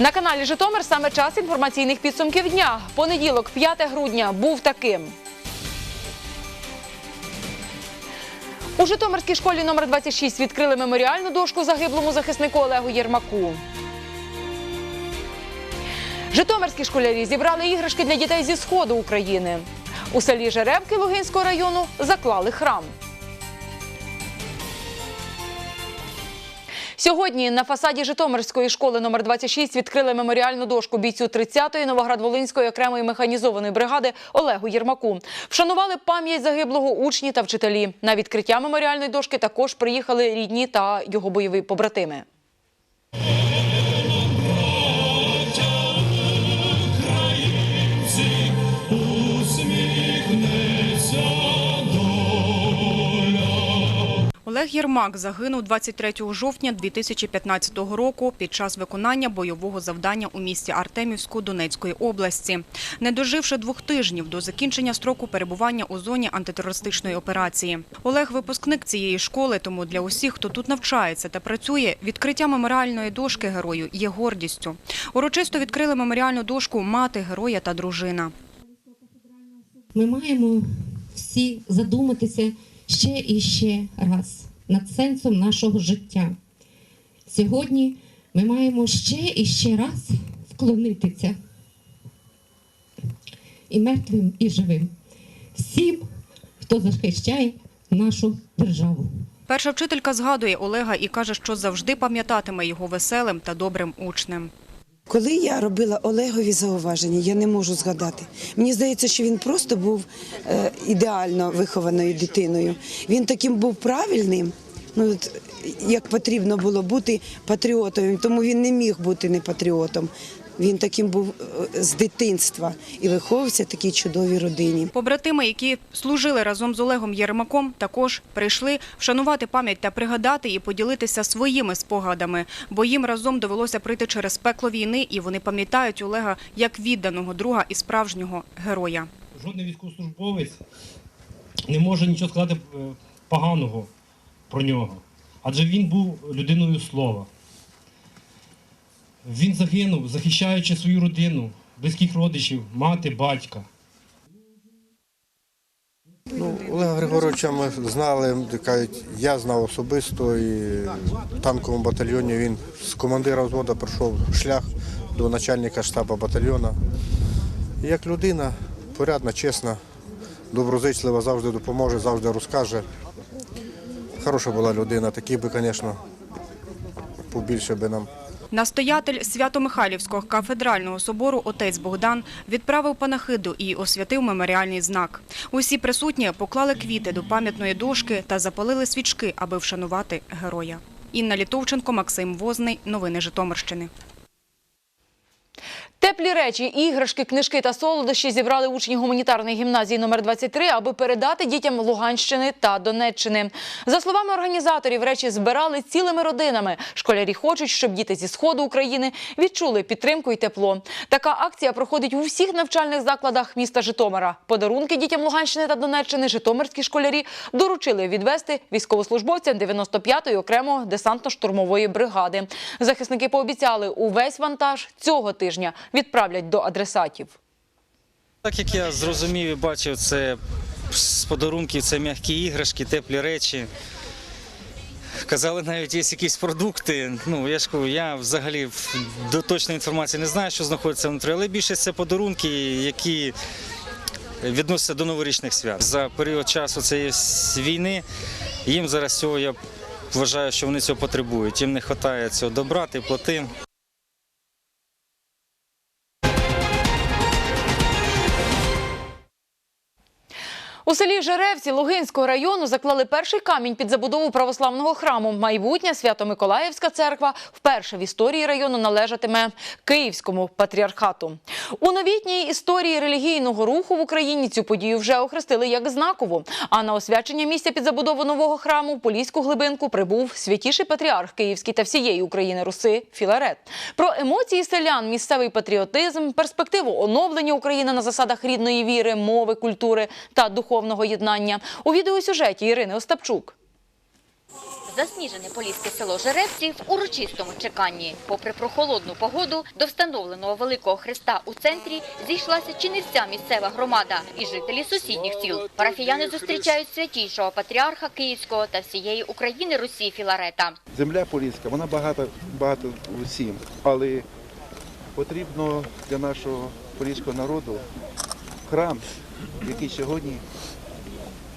На каналі Житомир саме час інформаційних підсумків дня. Понеділок, 5 грудня, був таким. У Житомирській школі номер 26 відкрили меморіальну дошку загиблому захиснику Олегу Єрмаку. Житомирські школярі зібрали іграшки для дітей зі сходу України. У селі Жеребки Лугинського району заклали храм. Сьогодні на фасаді Житомирської школи номер 26 відкрили меморіальну дошку бійцю 30-ї Новоград-Волинської окремої механізованої бригади Олегу Єрмаку. Вшанували пам'ять загиблого учні та вчителі. На відкриття меморіальної дошки також приїхали рідні та його бойові побратими. Олег Єрмак загинув 23 жовтня 2015 року під час виконання бойового завдання у місті Артемівську Донецької області, не доживши двох тижнів до закінчення строку перебування у зоні антитерористичної операції. Олег випускник цієї школи, тому для усіх, хто тут навчається та працює, відкриття меморіальної дошки герою є гордістю. Урочисто відкрили меморіальну дошку мати героя та дружина. ми маємо всі задуматися ще і ще раз над сенсом нашого життя. Сьогодні ми маємо ще і ще раз вклонитися і мертвим, і живим, всім, хто захищає нашу державу. Перша вчителька згадує Олега і каже, що завжди пам'ятатиме його веселим та добрим учнем. Коли я робила Олегові зауваження, я не можу згадати. Мені здається, що він просто був е, ідеально вихованою дитиною. Він таким був правильним, ну от, як потрібно було бути патріотом, тому він не міг бути не патріотом. Він таким був е, з дитинства і виховувався в такій чудовій родині. Побратими, які служили разом з Олегом Єрмаком, також прийшли вшанувати пам'ять та пригадати і поділитися своїми спогадами, бо їм разом довелося пройти через пекло війни, і вони пам'ятають Олега як відданого друга і справжнього героя. жодний військовослужбовець не може нічого сказати е, поганого про нього. Адже він був людиною слова. Він загинув, захищаючи свою родину, близьких родичів, мати, батька. Ну, Олега Григоровича ми знали, кажуть, я знав особисто і в танковому батальйоні він з командира взводу пройшов шлях до начальника штабу батальйону. Як людина порядна, чесна, доброзичлива, завжди допоможе, завжди розкаже. Хороша була людина, такі би, звісно, побільше би нам. Настоятель Свято-Михайлівського кафедрального собору отець Богдан відправив панахиду і освятив меморіальний знак. Усі присутні поклали квіти до пам'ятної дошки та запалили свічки, аби вшанувати героя. Інна Літовченко, Максим Возний. Новини Житомирщини. Теплі речі, іграшки, книжки та солодощі зібрали учні гуманітарної гімназії номер 23, аби передати дітям Луганщини та Донеччини. За словами організаторів, речі збирали цілими родинами. Школярі хочуть, щоб діти зі сходу України відчули підтримку і тепло. Така акція проходить у всіх навчальних закладах міста Житомира. Подарунки дітям Луганщини та Донеччини житомирські школярі доручили відвести військовослужбовцям 95-ї окремої десантно-штурмової бригади. Захисники пообіцяли, увесь вантаж цього тижня відправлять до адресатів. Так як я зрозумів і бачив, це з подарунків це м'які іграшки, теплі речі. Казали, навіть є якісь продукти. Ну, я ж кажу, я взагалі до точної інформації не знаю, що знаходиться внутрі, але більшість це подарунки, які відносяться до новорічних свят. За період часу цієї війни їм зараз цього я вважаю, що вони цього потребують. Їм не вистачає цього добра, теплоти. У селі Жеревці Лугинського району заклали перший камінь під забудову православного храму. Майбутня Свято-Миколаївська церква вперше в історії району належатиме Київському патріархату. У новітній історії релігійного руху в Україні цю подію вже охрестили як знакову. А на освячення місця під забудову нового храму в Поліську глибинку прибув святіший патріарх Київський та всієї України Руси Філарет. Про емоції селян, місцевий патріотизм, перспективу оновлення України на засадах рідної віри, мови, культури та духовного єднання у відеосюжеті Ірини Остапчук. Засніжене поліське село Жеребці в урочистому чеканні. Попри прохолодну погоду, до встановленого Великого Христа у центрі зійшлася чи не вся місцева громада і жителі сусідніх сіл. Парафіяни зустрічають святійшого патріарха Київського та всієї України Русі Філарета. Земля поліська, вона багата, багато усім, але потрібно для нашого поліського народу храм, який сьогодні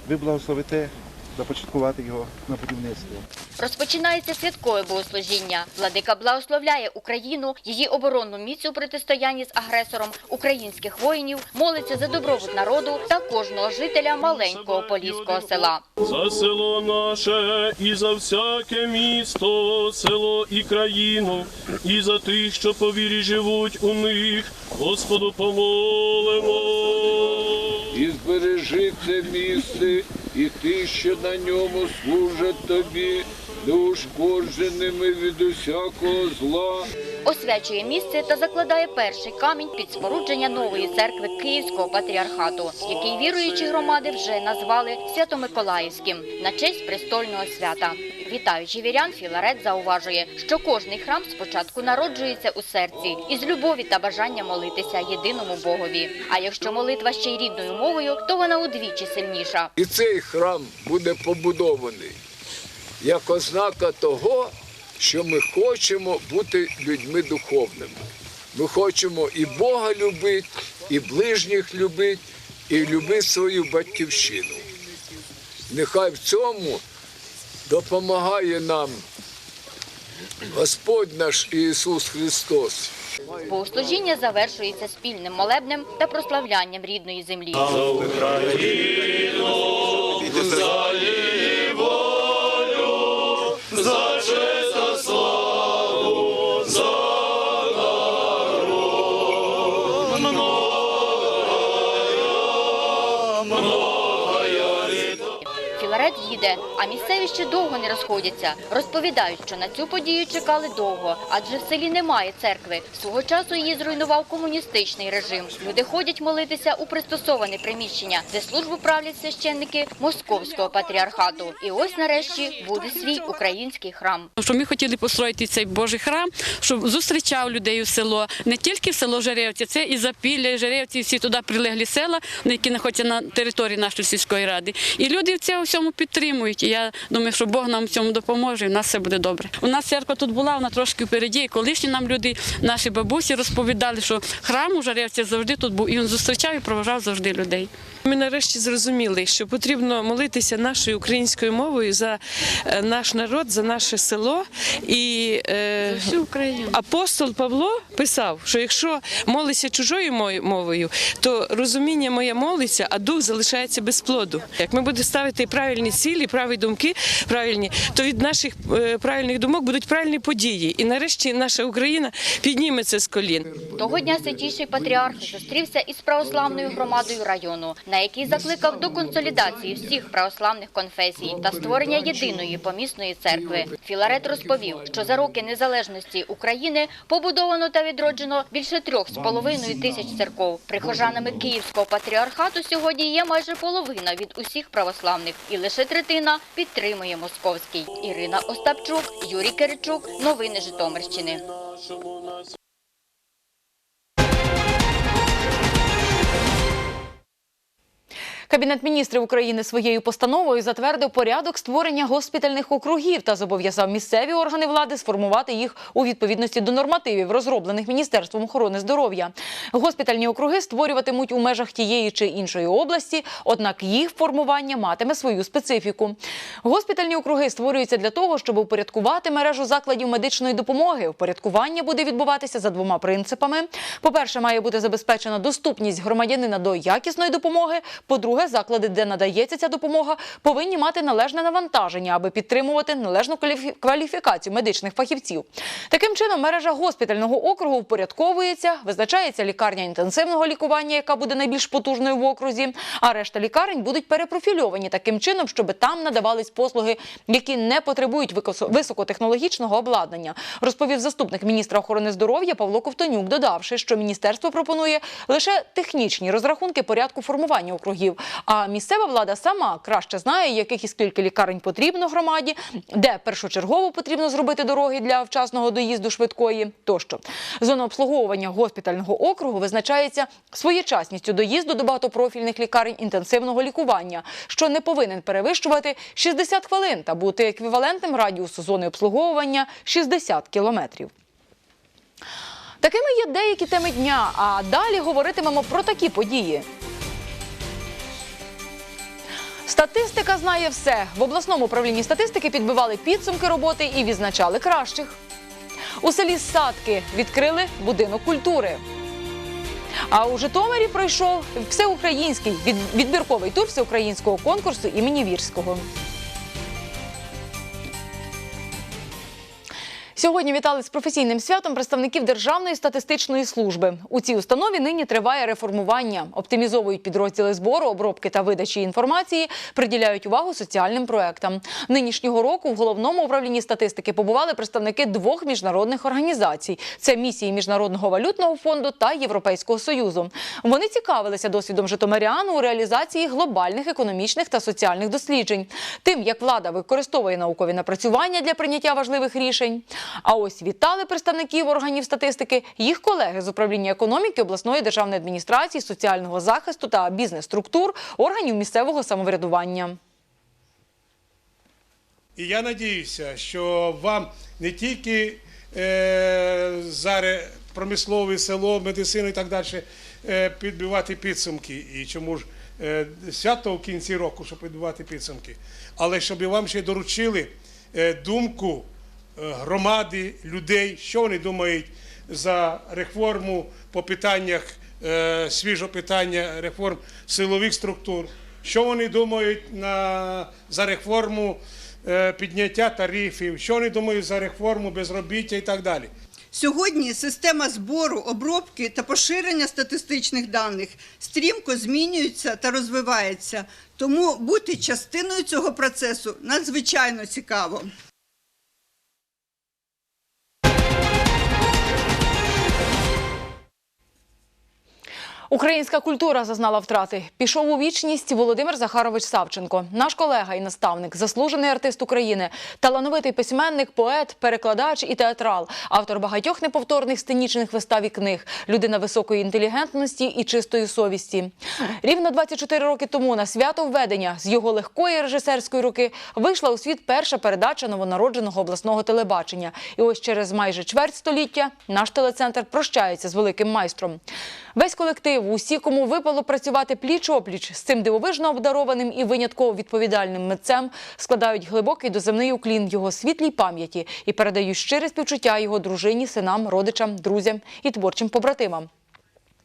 ви благословите започаткувати його на будівництво. Розпочинається святкове богослужіння. Владика благословляє Україну, її оборонну міць у протистоянні з агресором, українських воїнів, молиться за добробут народу та кожного жителя маленького поліського села. За село наше і за всяке місто, село і країну, і за тих, що по вірі живуть у них, Господу помолимо. і збережи це місце, і ти, що на ньому служать тобі, неушкодженими від усякого зла. Освячує місце та закладає перший камінь під спорудження нової церкви Київського патріархату, який віруючі громади вже назвали Свято-Миколаївським на честь престольного свята. Вітаючи вірян, Філарет зауважує, що кожний храм спочатку народжується у серці із любові та бажання молитися єдиному Богові. А якщо молитва ще й рідною мовою, то вона удвічі сильніша. І цей храм буде побудований як ознака того, що ми хочемо бути людьми духовними. Ми хочемо і Бога любити, і ближніх любити, і любити свою батьківщину. Нехай в цьому допомагає нам Господь наш Ісус Христос. Богослужіння завершується спільним молебнем та прославлянням рідної землі. Філарет а місцеві ще довго не розходяться. Розповідають, що на цю подію чекали довго, адже в селі немає церкви. Свого часу її зруйнував комуністичний режим. Люди ходять молитися у пристосоване приміщення, де службу правлять священники московського патріархату. І ось нарешті буде свій український храм. Що ми хотіли построїти цей Божий храм, щоб зустрічав людей у село, не тільки в село Жеревці, це і Запілля, Жеревці, і всі туди прилеглі села, які знаходяться на території нашої сільської ради. І люди в цьому всьому підтримують. І я думаю, що Бог нам в цьому допоможе, і в нас все буде добре. У нас церква тут була, вона трошки впереді. І колишні нам люди, наші бабусі розповідали, що храм у Жаревці завжди тут був, і він зустрічав і проважав завжди людей. Ми нарешті зрозуміли, що потрібно молитися нашою українською мовою за е, наш народ, за наше село. І е, Всю Україну. апостол Павло писав, що якщо молишся чужою мою- мовою, то розуміння моє молиться, а дух залишається без плоду. Як ми будемо ставити правильні цілі, правильні думки, правильні, то від наших е, правильних думок будуть правильні події. І нарешті наша Україна підніметься з колін. Того дня святіший патріарх зустрівся із православною громадою району, на якій закликав до консолідації всіх православних конфесій та створення єдиної помісної церкви. Філарет розповів, що за роки незалежності України побудовано та відроджено більше трьох з половиною тисяч церков. Прихожанами Київського патріархату сьогодні є майже половина від усіх православних, і лише третина підтримує московський. Ірина Остапчук, Юрій Киричук. Новини Житомирщини. Кабінет міністрів України своєю постановою затвердив порядок створення госпітальних округів та зобов'язав місцеві органи влади сформувати їх у відповідності до нормативів, розроблених Міністерством охорони здоров'я. Госпітальні округи створюватимуть у межах тієї чи іншої області, однак їх формування матиме свою специфіку. Госпітальні округи створюються для того, щоб упорядкувати мережу закладів медичної допомоги. Упорядкування буде відбуватися за двома принципами: по-перше, має бути забезпечена доступність громадянина до якісної допомоги. Заклади, де надається ця допомога, повинні мати належне навантаження, аби підтримувати належну кваліфікацію медичних фахівців. Таким чином, мережа госпітального округу впорядковується, визначається лікарня інтенсивного лікування, яка буде найбільш потужною в окрузі. А решта лікарень будуть перепрофільовані таким чином, щоб там надавались послуги, які не потребують високотехнологічного обладнання. Розповів заступник міністра охорони здоров'я Павло Ковтонюк, додавши, що міністерство пропонує лише технічні розрахунки порядку формування округів. А місцева влада сама краще знає, яких і скільки лікарень потрібно громаді, де першочергово потрібно зробити дороги для вчасного доїзду швидкої тощо. Зона обслуговування госпітального округу визначається своєчасністю доїзду до багатопрофільних лікарень інтенсивного лікування, що не повинен перевищувати 60 хвилин та бути еквівалентним радіусу зони обслуговування 60 кілометрів. Такими є деякі теми дня. А далі говоритимемо про такі події. Статистика знає все. В обласному управлінні статистики підбивали підсумки роботи і відзначали кращих. У селі Садки відкрили будинок культури. А у Житомирі пройшов всеукраїнський від- відбірковий тур всеукраїнського конкурсу імені Вірського. Сьогодні вітали з професійним святом представників Державної статистичної служби. У цій установі нині триває реформування, оптимізовують підрозділи збору, обробки та видачі інформації, приділяють увагу соціальним проектам. Нинішнього року в головному управлінні статистики побували представники двох міжнародних організацій: це місії Міжнародного валютного фонду та Європейського союзу. Вони цікавилися досвідом Житомирян у реалізації глобальних економічних та соціальних досліджень, тим, як влада використовує наукові напрацювання для прийняття важливих рішень. А ось вітали представників органів статистики їх колеги з управління економіки обласної державної адміністрації, соціального захисту та бізнес-структур органів місцевого самоврядування. І я надіюся, що вам не тільки е, зараз промислове село, медицину і так далі е, підбивати підсумки. І чому ж е, свято в кінці року, щоб підбивати підсумки, але щоб вам ще доручили е, думку громади, людей, що вони думають за реформу по питаннях е, свіжого питання реформ силових структур, що вони думають на, за реформу е, підняття тарифів, що вони думають за реформу безробіття і так далі. Сьогодні система збору, обробки та поширення статистичних даних стрімко змінюється та розвивається. Тому бути частиною цього процесу надзвичайно цікаво. Українська культура зазнала втрати. Пішов у вічність Володимир Захарович Савченко, наш колега і наставник, заслужений артист України, талановитий письменник, поет, перекладач і театрал, автор багатьох неповторних сценічних вистав і книг, людина високої інтелігентності і чистої совісті. Рівно 24 роки тому на свято введення з його легкої режисерської руки вийшла у світ перша передача новонародженого обласного телебачення. І ось через майже чверть століття наш телецентр прощається з великим майстром. Весь колектив, усі, кому випало працювати пліч-опліч з цим дивовижно обдарованим і винятково відповідальним митцем, складають глибокий доземний уклін його світлій пам'яті і передають щире співчуття його дружині, синам, родичам, друзям і творчим побратимам.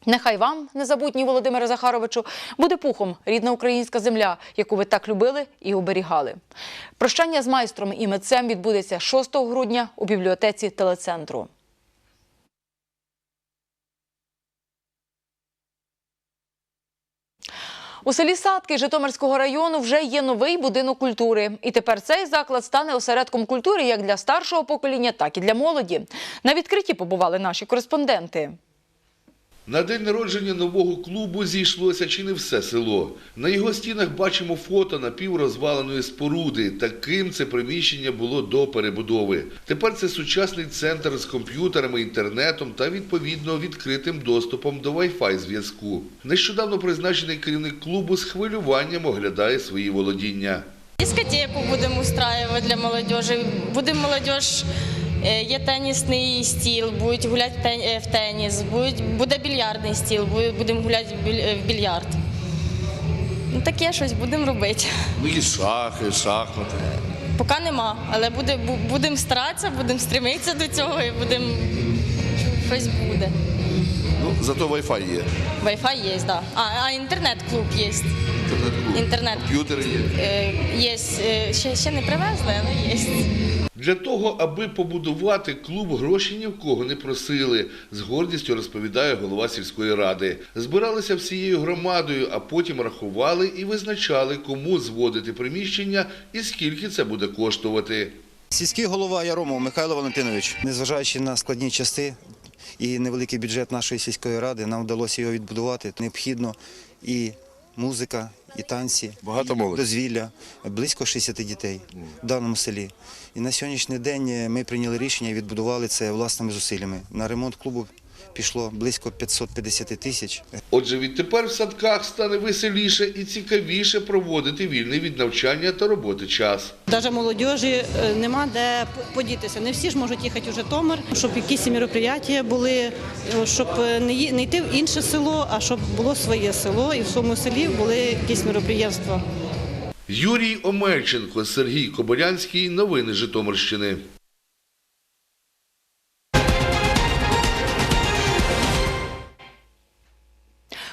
Нехай вам, незабутній Володимире Захаровичу, буде пухом рідна українська земля, яку ви так любили і оберігали. Прощання з майстром і митцем відбудеться 6 грудня у бібліотеці телецентру. У селі Садки Житомирського району вже є новий будинок культури. І тепер цей заклад стане осередком культури як для старшого покоління, так і для молоді. На відкритті побували наші кореспонденти. На день народження нового клубу зійшлося чи не все село. На його стінах бачимо фото напіврозваленої споруди. Таким це приміщення було до перебудови. Тепер це сучасний центр з комп'ютерами, інтернетом та відповідно відкритим доступом до Wi-Fi зв'язку. Нещодавно призначений керівник клубу з хвилюванням оглядає свої володіння. Дискотеку будемо устраивать для молодежи. Будемо молодежь, е, є тенісний стіл, будуть гуляти в е, в теніс, буде більярдний стіл, будемо гуляти в біль- е, в більярд. Ну, таке щось будемо робити. Ну і шахи, шахмати. Поки нема, але буде, будемо старатися, будемо стремитися до цього і будемо щось буде. Ну, зато Wi-Fi є. Wi-Fi є, так. Да. А, а інтернет-клуб є. Інтернет. Комп'ютери є. Е, Є. Е, Ще, ще не привезли, але є. Для того, аби побудувати клуб, гроші ні в кого не просили, з гордістю розповідає голова сільської ради. Збиралися всією громадою, а потім рахували і визначали, кому зводити приміщення і скільки це буде коштувати. Сільський голова Яромов Михайло Валентинович, незважаючи на складні часи і невеликий бюджет нашої сільської ради, нам вдалося його відбудувати. Необхідно і музика і танці. Багато і молоді? Дозвілля. Близько 60 дітей в даному селі. І на сьогоднішній день е, ми прийняли рішення і відбудували це власними зусиллями. На ремонт клубу пішло близько 550 тисяч. Отже, відтепер в садках стане веселіше і цікавіше проводити вільний від навчання та роботи час. Навіть молодіжі е, нема де подітися. Не всі ж можуть їхати у Житомир, щоб якісь мероприятия були, е, щоб не не йти в інше село, а щоб було своє село і в своєму селі були якісь мероприємства. Юрій Омельченко, Сергій Кобилянський. Новини Житомирщини.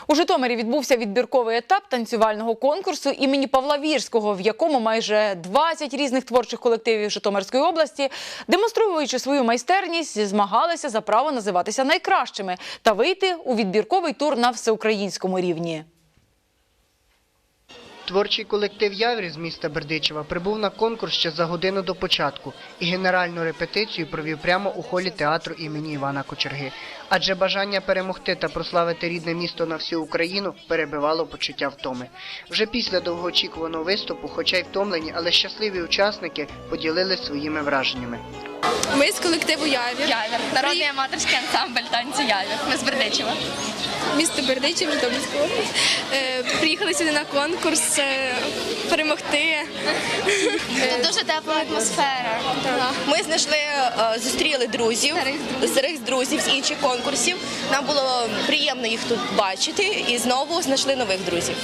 У Житомирі відбувся відбірковий етап танцювального конкурсу імені Павла Вірського, в якому майже 20 різних творчих колективів Житомирської області, демонструючи свою майстерність, змагалися за право називатися найкращими та вийти у відбірковий тур на всеукраїнському рівні. Творчий колектив Явір з міста Бердичева прибув на конкурс ще за годину до початку і генеральну репетицію провів прямо у холі театру імені Івана Кочерги. Адже бажання перемогти та прославити рідне місто на всю Україну перебивало почуття втоми. Вже після довгоочікуваного виступу, хоча й втомлені, але щасливі учасники поділились своїми враженнями. Ми з колективу Явір. Явір. Народний аматорський ансамбль танці Явір. Ми з Бердичева. Місто Бердичів, Житомирська область. Е, Приїхали сюди на конкурс е, перемогти. Тут дуже тепла атмосфера. Ми знайшли, е, зустріли друзів, старих друзів з інших конкурсів. Нам було приємно їх тут бачити і знову знайшли нових друзів.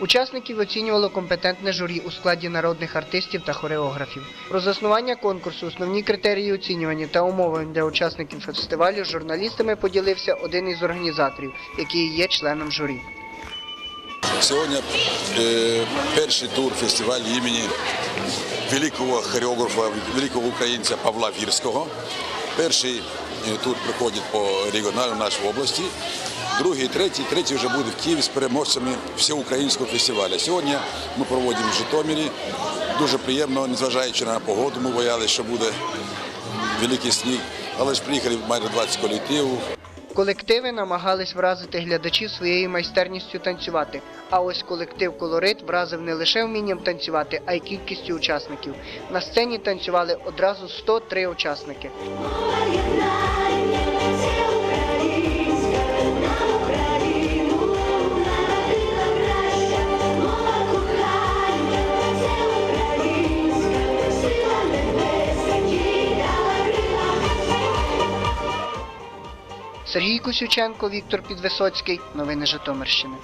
Учасників оцінювало компетентне журі у складі народних артистів та хореографів. Про заснування конкурсу, основні критерії оцінювання та умови для учасників фестивалю з журналістами поділився один із організаторів, який є членом журі. Сьогодні е, перший тур фестивалю імені великого хореографа, великого українця Павла Вірського. Перший е, тур проходить по регіоналу нашої області. Другий, третій, третій вже буде в Києві з переможцями всеукраїнського фестивалю. Сьогодні ми проводимо в Житомирі. Дуже приємно, незважаючи на погоду, ми боялися, що буде великий сніг, але ж приїхали майже 20 колективів. Колективи намагались вразити глядачів своєю майстерністю танцювати. А ось колектив Колорит вразив не лише вмінням танцювати, а й кількістю учасників. На сцені танцювали одразу 103 учасники. Сергій Косюченко, Віктор Підвисоцький. Новини Житомирщини.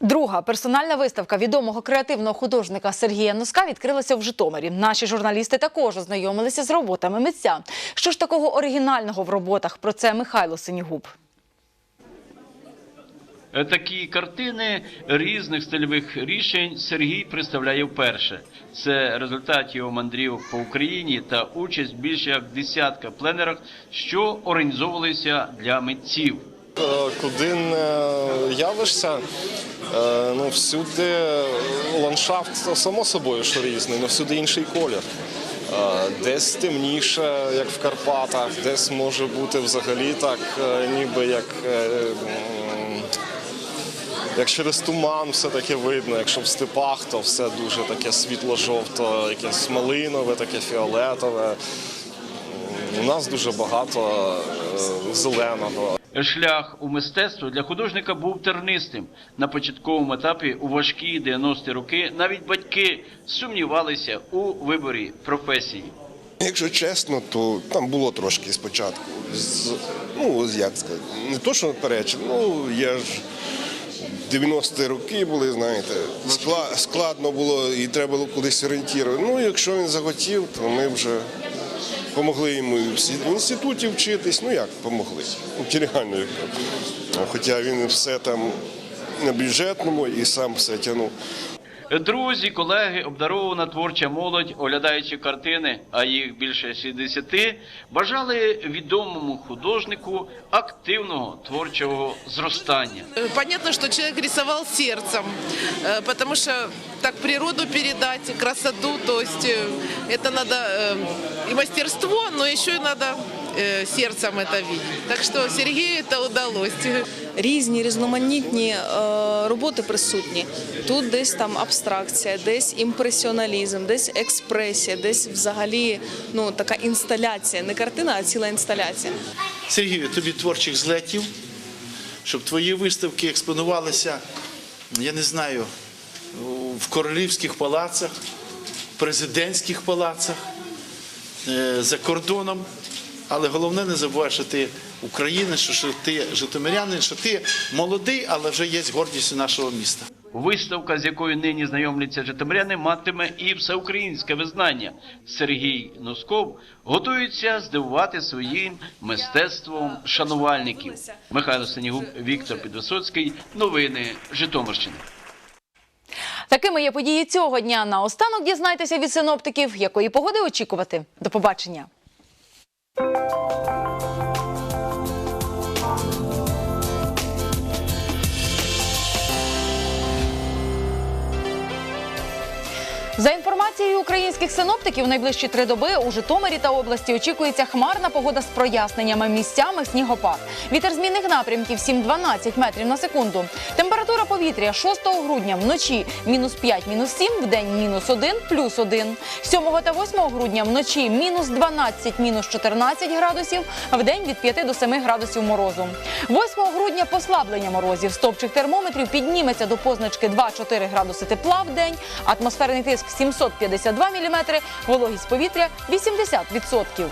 Друга персональна виставка відомого креативного художника Сергія Носка відкрилася в Житомирі. Наші журналісти також ознайомилися з роботами митця. Що ж такого оригінального в роботах? Про це Михайло Синігуб. Такі картини різних стильових рішень Сергій представляє вперше. Це результат його мандрівок по Україні та участь більше як десятка пленерах, що організовувалися для митців. Е, Куди не явишся, е, ну всюди ландшафт само собою ж різний, але всюди інший колір. Е, Десь темніше, як в Карпатах, десь може бути взагалі так, е, ніби як, е, як через туман все таке видно. Якщо в степах, то все дуже таке світло-жовто, якесь малинове, таке фіолетове. У нас дуже багато е, зеленого. Шлях у мистецтво для художника був тернистим. На початковому етапі у важкі 90-ті роки навіть батьки сумнівалися у виборі професії. Якщо чесно, то там було трошки спочатку. З, ну, як сказати, не то, що перечив, ну я ж 90-ті роки були, знаєте, складно було і треба було кудись орієнтувати. Ну, якщо він захотів, то ми вже допомогли йому в інституті вчитись. Ну як помогли? Ну, реально, як. Хоча він все там на бюджетному і сам все тягнув. Друзі, колеги, обдарована творча молодь, оглядаючи картини, а їх більше 60, бажали відомому художнику активного творчого зростання. Э, Понятно, что человек рисовал сердцем, э, потому что так природу передать, красоту, то есть э, это надо э, и мастерство, но еще и надо э, сердцем это видеть. Так что Сергею это удалось. різні різноманітні е, роботи присутні. Тут десь там абстракція, десь імпресіоналізм, десь експресія, десь взагалі ну така інсталяція, не картина, а ціла інсталяція. Сергію, тобі творчих злетів, щоб твої виставки експонувалися, я не знаю, в королівських палацах, президентських палацах, е, за кордоном. Але головне не забувай, що ти українець, що- що ти житомирянин, що ти молодий, але вже є гордістю нашого міста. Виставка, з якою нині знайомляться житомиряни, матиме і всеукраїнське визнання. Сергій Носков готується здивувати своїм мистецтвом шанувальників. Михайло Сенігуб, Віктор Підвисоцький. Новини Житомирщини. Такими є події цього дня. Наостанок дізнайтеся від синоптиків, якої погоди очікувати. До побачення. Música За інформацією українських синоптиків, найближчі три доби у Житомирі та області очікується хмарна погода з проясненнями місцями снігопад. Вітер змінних напрямків 7-12 метрів на секунду. Температура повітря 6 грудня вночі мінус 5, мінус 7, в день мінус 1, плюс 1. 7 та 8 грудня вночі мінус 12, мінус 14 градусів, в день від 5 до 7 градусів морозу. 8 грудня послаблення морозів. Стопчик термометрів підніметься до позначки 2-4 градуси тепла в день. Атмосферний тиск 752 міліметри, вологість повітря 80%.